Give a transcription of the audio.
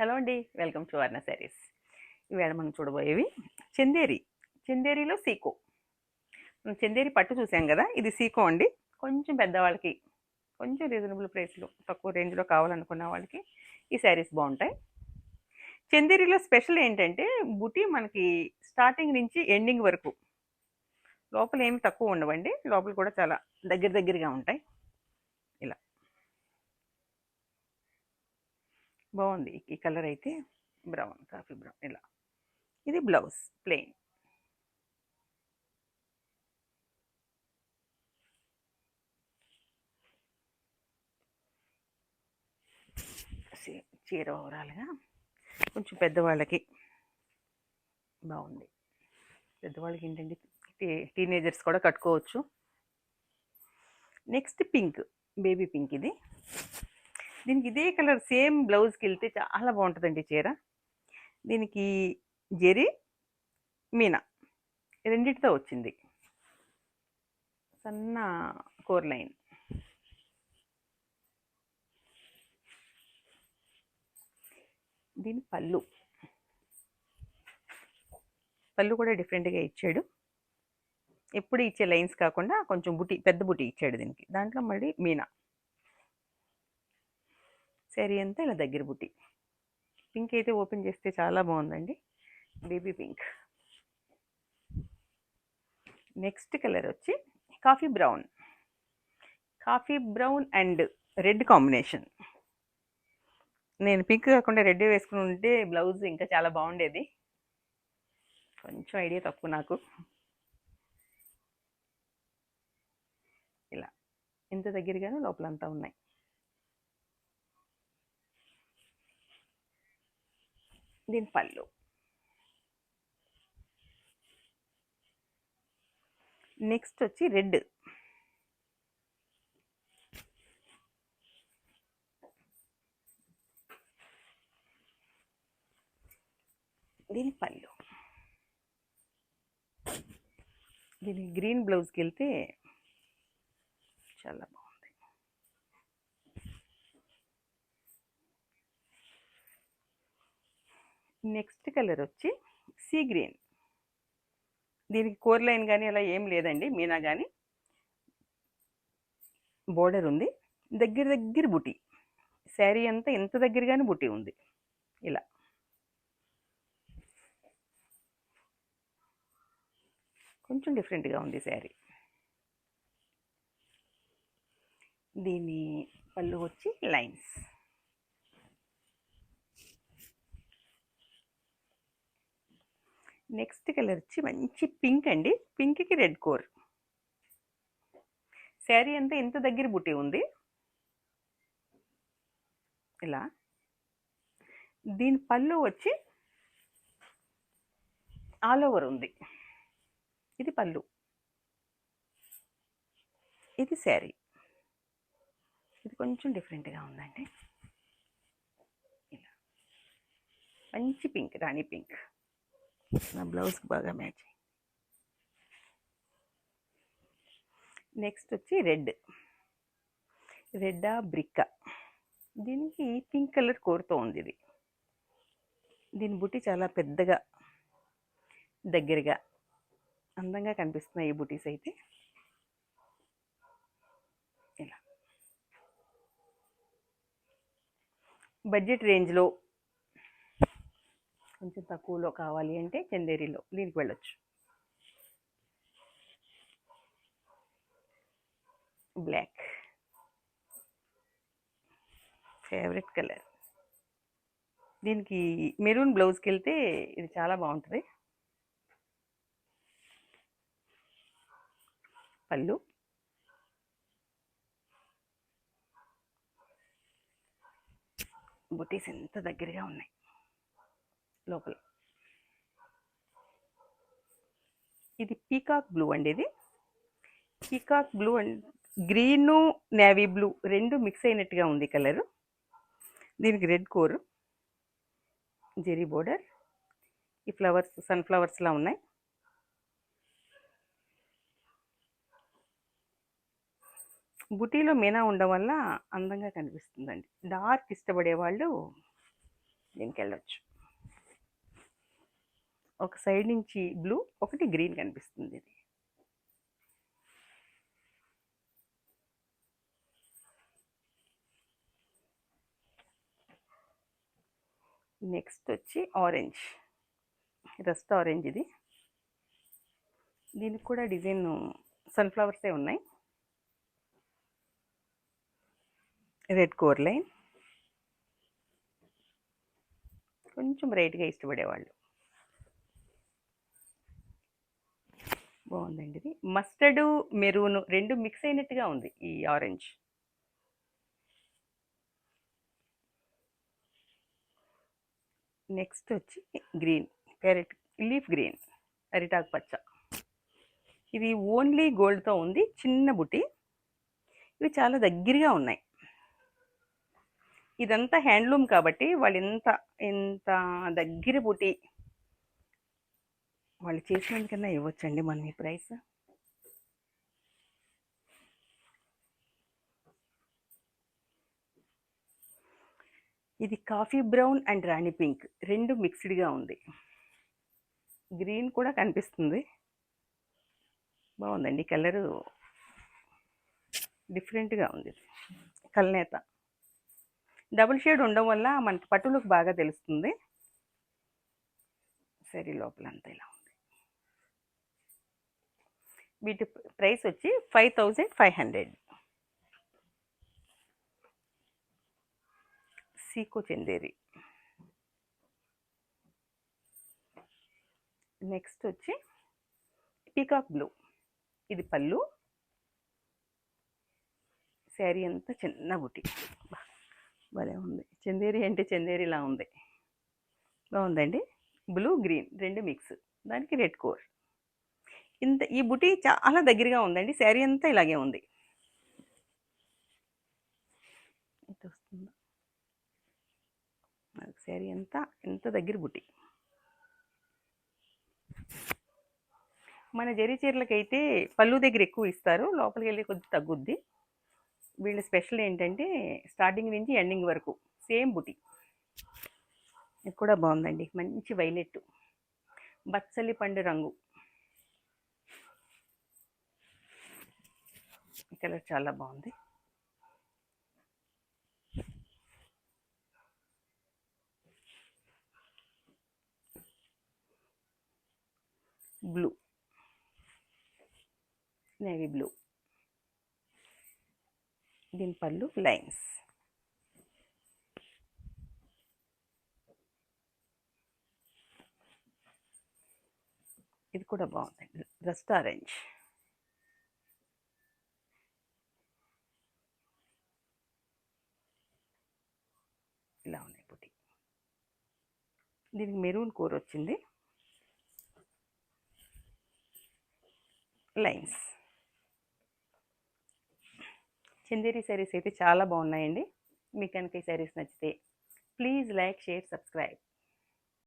Hello అండి welcome to వర్ణ శారీస్. ఈవేళ మనం చూడబోయేవి చందేరి చందేరిలో సీకో. మనం చందేరి పట్టు చూసాం కదా ఇది సీకో అండి. కొంచెం పెద్దవాళ్ళకి కొంచెం రీజనబుల్ ప్రైస్లో తక్కువ రేంజ్లో కావాలనుకున్న వాళ్ళకి ఈ శారీస్ బాగుంటాయి. చందేరిలో స్పెషల్ ఏంటంటే బుటీ మనకి స్టార్టింగ్ నుంచి ఎండింగ్ వరకు లోపల ఏమి తక్కువ ఉండవండి లోపల కూడా చాలా దగ్గర దగ్గరగా ఉంటాయి ఇలా బాగుంది. ఈ కలర్ అయితే బ్రౌన్ కాఫీ బ్రౌన్ ఇలా. ఇది బ్లౌజ్ ప్లెయిన్. చీర ఓవరాల్గా కొంచెం పెద్దవాళ్ళకి బాగుంది. పెద్దవాళ్ళకి ఏంటంటే టీ- టీనేజర్స్ కూడా కట్టుకోవచ్చు. నెక్స్ట్ పింక్ బేబీ పింక్ ఇది. దీనికి ఇదే కలర్ సేమ్ బ్లౌజ్కి వెళ్తే చాలా బాగుంటుందండి చీర. దీనికి జెరీ మీనా. రెండిటితో వచ్చింది. సన్న కోర్ లైన్. దీని పళ్ళు. పళ్ళు కూడా డిఫరెంట్గా ఇచ్చాడు. ఎప్పుడు ఇచ్చే లైన్స్ కాకుండా కొంచెం బుటి పెద్ద బుటి ఇచ్చాడు దీనికి. దాంట్లో మళ్ళీ మీనా. శారీ అంతా ఇలా దగ్గర బుట్టి. పింక్ అయితే ఓపెన్ చేస్తే చాలా బాగుందండి. Baby pink. నెక్స్ట్ కలర్ వచ్చి coffee brown. Coffee brown and red combination. నేను పింక్ కాకుండా రెడ్ వేసుకుని ఉంటే బ్లౌజ్ ఇంకా చాలా బాగుండేది. కొంచెం ఐడియా తక్కువ నాకు. ఇలా. ఇంత దగ్గరగానే లోపలంతా ఉన్నాయి. దీని పళ్ళు. నెక్స్ట్ వచ్చి రెడ్. దీని పళ్ళు. దీని గ్రీన్ బ్లౌజ్కి వెళ్తే చాలా బాగుంది నెక్స్ట్ కలర్ వచ్చి సీ గ్రీన్. దీనికి కోర్ లైన్ కానీ అలా ఏం లేదండి మీనా కానీ బోర్డర్ ఉంది. దగ్గర దగ్గర బుటీ. శారీ అంతా ఎంత దగ్గరగానే బుటీ ఉంది. ఇలా. కొంచెం డిఫరెంట్గా ఉంది శారీ. దీని పళ్ళు వచ్చి లైన్స్. నెక్స్ట్ కలర్ వచ్చి మంచి పింక్ అండి. పింక్కి రెడ్ కోర్. శారీ అంతా ఎంత దగ్గర బుట్టి ఉంది. ఇలా. దీని పళ్ళు వచ్చి ఆల్ ఓవర్ ఉంది. ఇది పళ్ళు. ఇది శారీ. ఇది కొంచెం డిఫరెంట్గా ఉందండి. ఇలా. మంచి పింక్ రాణి పింక్. నా బ్లౌజ్కి బాగా మ్యాచ్ నెక్స్ట్ వచ్చి రెడ్. రెడ్డా బ్రిక్కా. దీనికి పింక్ కలర్ కోరుతూ ఉంది ఇది. దీని బుట్టి చాలా పెద్దగా దగ్గరగా అందంగా కనిపిస్తున్నాయి ఈ బుటీస్ అయితే. ఇలా. బడ్జెట్ రేంజ్లో కొంచెం తక్కువలో కావాలి అంటే చందేరిలో దీనికి వెళ్ళొచ్చు. బ్లాక్ ఫేవరెట్ కలర్ దీనికి మెరూన్ బ్లౌజ్కి వెళ్తే ఇది చాలా బాగుంటుంది. పళ్ళు. బుటీస్ ఎంత దగ్గరగా ఉన్నాయి. లోపల. ఇది పీకాక్ బ్లూ అండి ఇది. Peacock blue and green navy blue రెండు మిక్స్ అయినట్టుగా ఉంది కలరు దీనికి రెడ్ కోర్ జెరీ బోర్డర్. ఈ ఫ్లవర్స్ సన్ఫ్లవర్స్లా ఉన్నాయి. బుటీలో మీనా ఉండడం వల్ల అందంగా కనిపిస్తుందండి. డార్క్ ఇష్టపడే వాళ్ళు దీనికి వెళ్ళొచ్చు. ఒక సైడ్ నుంచి బ్లూ ఒకటి గ్రీన్ కనిపిస్తుంది ఇది. నెక్స్ట్ వచ్చి ఆరెంజ్. రస్ట్ ఆరెంజ్ ఇది. దీనికి కూడా డిజైన్ సన్ఫ్లవర్సే ఉన్నాయి. Red core line. కొంచెం రేట్గా ఇష్టపడేవాళ్ళు. బాగుందండి ఇది. మస్టర్డ్ మెరూన్ రెండు మిక్స్ అయినట్టుగా ఉంది ఈ ఆరెంజ్. నెక్స్ట్ వచ్చి గ్రీన్ క్యారెట్ లీఫ్ గ్రీన్ అరిటాకు పచ్చ. ఇది ఓన్లీ గోల్డ్తో ఉంది చిన్న బుటి. ఇవి చాలా దగ్గరగా ఉన్నాయి. ఇదంతా హ్యాండ్లూమ్ కాబట్టి వాళ్ళు ఎంత ఎంత దగ్గర బుటీ వాళ్ళు చేసినందుకన్నా ఇవ్వచ్చండి మనం ఈ ప్రైస్. ఇది coffee brown and rani pink. రెండు మిక్స్డ్గా ఉంది. గ్రీన్ కూడా కనిపిస్తుంది. బాగుందండి. కలరు డిఫరెంట్గా ఉంది. కల్నేత. డబుల్ షేడ్ ఉండడం వల్ల మనకి పట్టులకు బాగా తెలుస్తుంది. సరే లోపల అంతా ఇలా ఉంది. వీటి ప్రైస్ వచ్చి ఫైవ్ థౌజండ్ ఫైవ్ హండ్రెడ్. సీకో చందేరి. నెక్స్ట్ వచ్చి పీకాక్ బ్లూ. ఇది పళ్ళు. శారీ అంతా చిన్న బుటి. భలే ఉంది. చందేరి అంటే చందేరిలా ఉంది. బాగుందండి? బ్లూ గ్రీన్ రెండు మిక్స్. దానికి రెడ్ కోర్. ఇంత ఈ బుటీ చాలా దగ్గరగా ఉందండి. శారీ అంతా ఇలాగే ఉంది. శారీ అంతా ఎంత దగ్గర బుటీ. మన జరీ చీరలకైతే పళ్ళు దగ్గర ఎక్కువ ఇస్తారు. లోపలికి వెళ్ళి కొద్ది తగ్గుద్ది. వీళ్ళ స్పెషల్ ఏంటంటే స్టార్టింగ్ నుంచి ఎండింగ్ వరకు సేమ్ బుటి. ఇది కూడా బాగుందండి. మంచి వైలెట్. బచ్చలి పండు రంగు. కలర్ చాలా బాగుంది. బ్లూ. Navy blue. దీని పళ్ళు లైన్స్. ఇది కూడా బాగుంది. రెస్టారెంట్ ఆరెంజ్ ఇలా ఉన్నాయి పుట్టి దీనికి మెరూన్ కూర వచ్చింది. లైన్స్. చందేరి శారీస్ అయితే చాలా బాగున్నాయండి. మీకు కనుక ఈ శారీస్ నచ్చితే ప్లీజ్ లైక్ షేర్ సబ్స్క్రైబ్